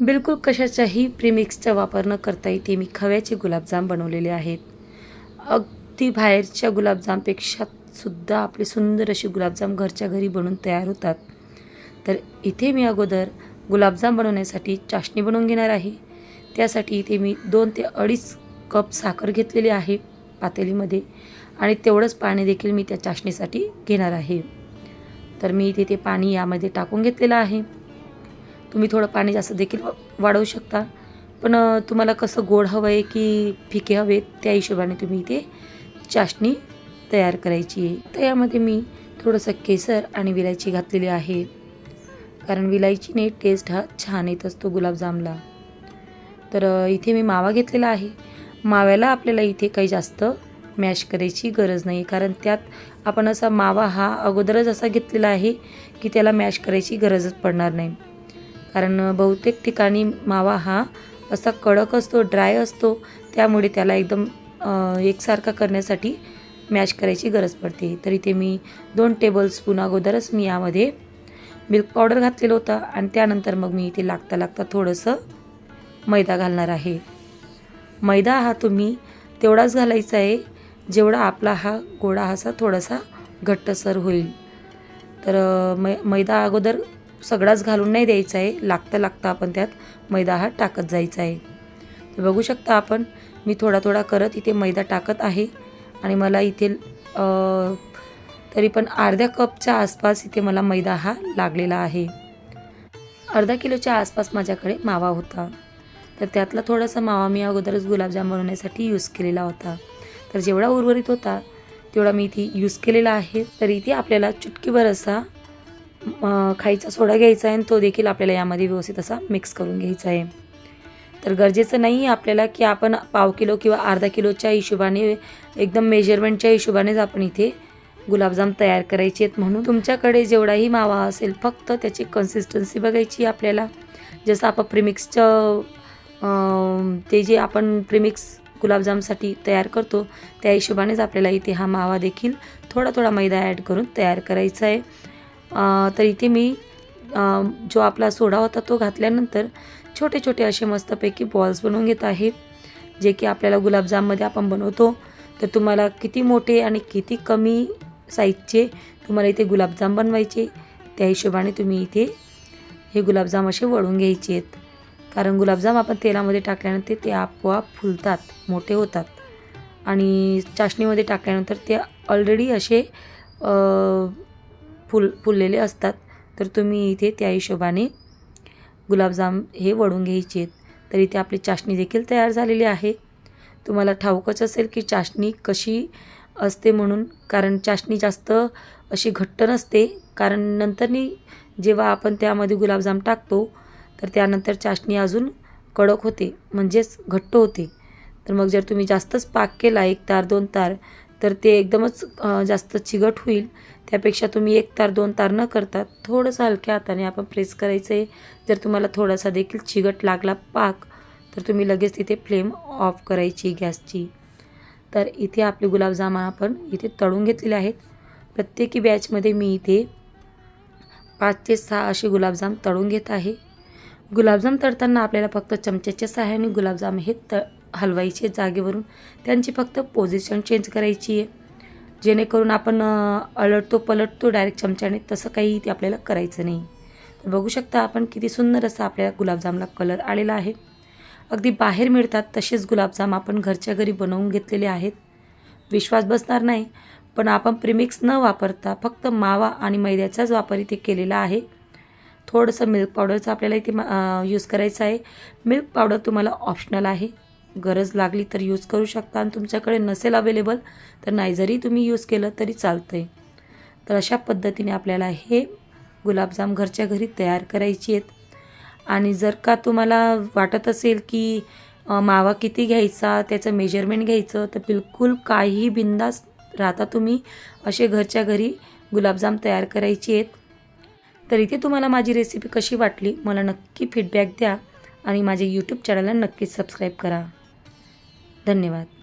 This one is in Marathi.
बिलकुल कशाच्याही प्रीमिक्सचा वापर न करता इथे मी खव्याचे गुलाबजाम बनवलेले आहेत. अगदी बाहेरच्या गुलाबजामपेक्षा सुद्धा आपले सुंदर असे गुलाबजाम घरच्या घरी बनवून तयार होतात. तर इथे मी अगोदर गुलाबजाम बनवण्यासाठी चाशणी बनवून घेणार आहे. त्यासाठी इथे मी दोन ते अडीच कप साखर घेतलेली आहे पातेलीमध्ये आणि तेवढंच पाणी देखील मी त्या चाशणीसाठी घेणार आहे. तर मी इथे ते पाणी यामध्ये टाकून घेतलेलं आहे. तुम्ही थोडं पाणी जास्त देखील वाढवू शकता. पण तुम्हाला कसं गोड हवं आहे की फिके हवे त्या हिशोबाने तुम्ही इथे चाशणी तयार करायची आहे. तर यामध्ये मी थोडंसं केसर आणि विलायची घातलेली आहे. कारण विलायचीने टेस्ट हा छान येत असतो गुलाबजामला. तर इथे मी मावा घेतलेला आहे. माव्याला आपल्याला इथे काही जास्त मॅश करायची गरज नाही कारण त्यात आपण असा मावा हा अगोदरच असा घेतलेला आहे की त्याला मॅश करायची गरजच पडणार नाही. कारण बहुतेक ठिकाणी मावा हा असा कडक असतो ड्राय असतो. त्यामुळे त्याला एकदम एकसारखा करण्यासाठी मॅश करायची गरज पडते. तर इथे मी दोन टेबलस्पून अगोदरच मी यामध्ये मिल्क पावडर घातलेलं होतं आणि त्यानंतर मग मी इथे लागता लागता थोडंसं मैदा घालणार आहे. मैदा हा तुम्ही तेवढाच घालायचा आहे जेवढा आपला हा गोळा असा थोडासा घट्टसर होईल. तर मै मैदा अगोदर सगळाच घालून नाही द्यायचा आहे. लागता लागता आपण त्यात मैदा हा टाकत जायचा आहे. तर बघू शकता आपण मी थोडा थोडा करत इथे मैदा टाकत आहे. आणि मला इथे तरी पण अर्ध्या कपच्या आसपास इथे मला मैदा हा लागलेला आहे. अर्धा किलोच्या आसपास माझ्याकडे मावा होता. तर त्यातला थोडासा मावा मी अगोदरच गुलाबजाम बनवण्यासाठी यूज केलेला होता. तर जेवढा उर्वरित होता तेवढा मी इथे यूज केलेला आहे. तर इथे आपल्याला चुटकीभर असा खायचा सोडा घ्यायचा आहे आणि तो देखील आपल्याला यामध्ये व्यवस्थित असा मिक्स करून घ्यायचा आहे. तर गरजेचं नाही आहे आपल्याला की आपण पाव किलो किंवा अर्धा किलोच्या हिशोबाने एकदम मेजरमेंटच्या हिशोबानेच आपण इथे गुलाबजाम तयार करायचे आहेत म्हणून. तुमच्याकडे जेवढाही मावा असेल फक्त त्याची कन्सिस्टन्सी बघायची आपल्याला. जसं आपण प्रिमिक्सचं ते जे आपण प्रिमिक्स गुलाबजामसाठी तयार करतो त्या हिशोबानेच आपल्याला इथे हा मावा देखील थोडा थोडा मैदा ॲड करून तयार करायचा आहे. तर इथे मी जो आपला सोडा होता तो घातल्यानंतर छोटे छोटे असे मस्तपैकी बॉल्स बनवून घेत आहे जे की आपल्याला गुलाबजाममध्ये आपण बनवतो. तर तुम्हाला किती मोठे आणि किती कमी साईजचे तुम्हाला इथे गुलाबजाम बनवायचे त्या हिशोबाने तुम्ही इथे हे गुलाबजाम असे वळून घ्यायचे आहेत. कारण गुलाबजाम आपण तेलामध्ये टाकल्यानंतर ते आपोआप फुलतात मोठे होतात. आणि चाशणीमध्ये टाकल्यानंतर ते ऑलरेडी असे फुल फुललेले असतात. तर तुम्ही इथे त्या हिशोबाने गुलाबजाम हे वळून घ्यायचे. आहेत तर इथे आपली चाशणी देखील तयार झालेली आहे. तुम्हाला ठाऊकच असेल की चाशणी कशी असते म्हणून कारण चाशणी जास्त अशी घट्ट नसते. कारण नंतरनी जेव्हा आपण त्यामध्ये गुलाबजाम टाकतो तर त्यानंतर चाशणी अजून कडक होते म्हणजेच घट्ट होते. तर मग जर तुम्ही जास्तच पाक केला एक तार दोन तार तर ते एकदमच जास्त चिगट होईल. त्यापेक्षा तुम्ही एक तार दोन तार न करता थोडंसं हलक्या हाताने आपण प्रेस करायचं. आहे जर तुम्हाला थोडासा देखील चिगट लागला पाक तर तुम्ही लगेच तिथे फ्लेम ऑफ करायची गॅसची. तर इथे आपले गुलाबजाम आपण इथे तळून घेतलेले आहेत. प्रत्येकी बॅचमध्ये मी इथे पाच ते सहा असे गुलाबजाम तळून घेत आहे. गुलाबजाम तळताना आपल्याला फक्त चमच्याच्या सहाय्याने गुलाबजाम हे त हलवायचे जागेवरून त्यांची फक्त पोझिशन चेंज करायची आहे. जेणेकरून आपण अलटतो पलटतो डायरेक्ट चमच्याने तसं काही ते आपल्याला करायचं नाही. तर बघू शकता आपण किती सुंदर असा आपल्या गुलाबजामला कलर आलेला आहे. अगदी बाहेर मिळतात तसेच गुलाबजाम आपण घरच्या घरी बनवून घेतलेले आहेत. विश्वास बसणार नाही पण आपण प्रिमिक्स न वापरता फक्त मावा आणि मैद्याचाच वापर इथे केलेला आहे. थोडंसं मिल्क पावडरचं आपल्याला इथे यूज करायचं आहे. मिल्क पावडर तुम्हाला ऑप्शनल आहे. गरज लागली तर यूज करू शकता आणि तुमच्याकडे नसेल अवेलेबल तर नाही जरी तुम्ही यूज केलं तरी चालतं आहे तर अशा पद्धतीने आपल्याला हे गुलाबजाम घरच्या घरी तयार करायची आहेत. आणि जर का तुम्हाला वाटत असेल की मावा किती घ्यायचा त्याचं मेजरमेंट घ्यायचं तर बिलकुल काहीही बिंदास राहता तुम्ही असे घरच्या घरी गुलाबजाम तयार करायची आहेत. तर इथे तुम्हाला माझी रेसिपी कशी वाटली मला नक्की फीडबॅक द्या आणि माझे यूट्यूब चॅनलला नक्कीच सबस्क्राईब करा. धन्यवाद.